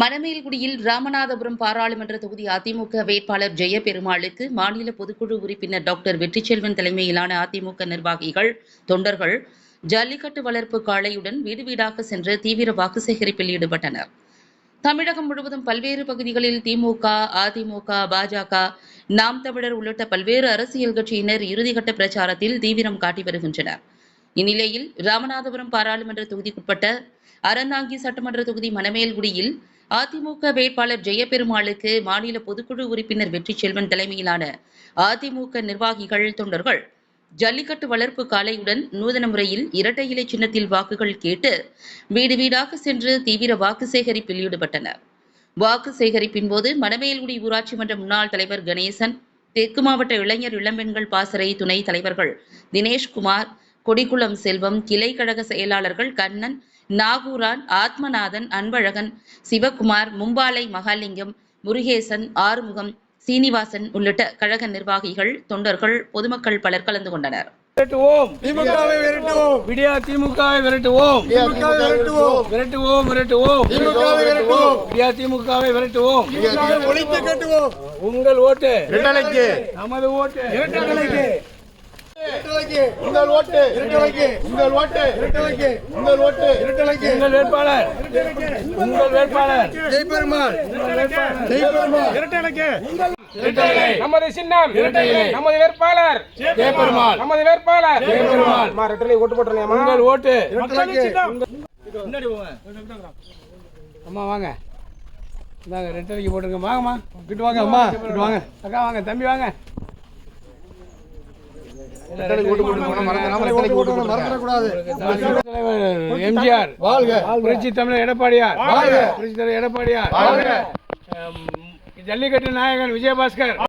மணமேல்குடியில் ராமநாதபுரம் பாராளுமன்ற தொகுதி அதிமுக வேட்பாளர் ஜெயபெருமாளுக்கு மாநில பொதுக்குழு உறுப்பினர் டாக்டர் வெற்றிச்செல்வன் தலைமையிலான அதிமுக நிர்வாகிகள் தொண்டர்கள் ஜல்லிக்கட்டு வளர்ப்பு காளையுடன் வீடு வீடாக சென்று தீவிர வாக்கு சேகரிப்பில் ஈடுபட்டனர். தமிழகம் முழுவதும் பல்வேறு பகுதிகளில் திமுக அதிமுக பாஜக நாம் தமிழர் உள்ளிட்ட பல்வேறு அரசியல் கட்சியினர் இறுதிக்கட்ட பிரச்சாரத்தில் தீவிரம் காட்டி வருகின்றனர். இந்நிலையில் ராமநாதபுரம் பாராளுமன்ற தொகுதிக்குட்பட்ட அறந்தாங்கி சட்டமன்ற தொகுதி மணமேல்குடியில் அதிமுக வேட்பாளர் ஜெயபெருமாளுக்கு மாநில பொதுக்குழு உறுப்பினர் வெற்றி செல்வன் தலைமையிலான அதிமுக நிர்வாகிகள் தொண்டர்கள் ஜல்லிக்கட்டு வளர்ப்பு காலையுடன் நூதன முறையில் இரட்டை இலை சின்னத்தில் வாக்குகள் கேட்டு வீடு வீடாக சென்று தீவிர வாக்கு சேகரிப்பில் ஈடுபட்டனர். வாக்கு சேகரிப்பின் போது மணமேல்குடி ஊராட்சி மன்ற முன்னாள் தலைவர் கணேசன் தெற்கு மாவட்ட இளைஞர் இளம்பெண்கள் பாசறை துணை தலைவர்கள் தினேஷ்குமார் கொடிக்குளம் செல்வம் கிளை கழக செயலாளர்கள் கண்ணன் நாகூரான் ஆத்மநாதன் அன்பழகன் சிவகுமார் மும்பாலை மகாலிங்கம் முருகேசன் ஆறுமுகம் சீனிவாசன் உள்ளிட்ட கழக நிர்வாகிகள் தொண்டர்கள் பொதுமக்கள் பலர் கலந்து கொண்டனர். விரட்டுவோம். திமுகவை விரட்டுவோம். விடியா திமுகவை விரட்டுவோம். திமுகவை விரட்டுவோம். விரட்டுவோம் விரட்டுவோம். திமுகவை விரட்டுவோம். விடியா திமுகவை விரட்டுவோம். திமுகவை ஒழித்து கட்டுவோம் உங்கள் ஓட்டு. நமது ஓட்டு. இரட்டலைக்கு இரட்டலைக்கு உங்கள் ஓட்டு. இரட்டலைக்கு உங்கள் ஓட்டு. இரட்டலைக்கு உங்கள் ஓட்டு. இரட்டலைக்கு உங்கள் வேட்பாளர். உங்கள் வேட்பாளர். ஜெய்பெருமாள். ஜெய்பெருமாள். இரட்டலைக்கு இரட்டையிலை. நமது சின்னம். இரட்டையிலை. நமது வேட்பாளர். ஜெயபெருமாள். நமது வேட்பாளர். ஜெயபெருமாள். அம்மா, ரெட்டலை ஓட்டு உங்கள் ஓட்டு. இரட்டலைக்கு அம்மா வாங்க. இந்தாங்க ரெட்டரைக்கு போட்டுருங்க. வாங்கம்மா. கிட்டு வாங்க அம்மா. கிட்டு வாங்க. அக்கா வாங்க. தம்பி வாங்க. எம்ஜிஆர். புரட்சி தமிழர் எடப்பாடியார். வாழ்க. புரட்சி தலைவர் எடப்பாடியார். ஜல்லிக்கட்டு நாயகன் விஜயபாஸ்கர்.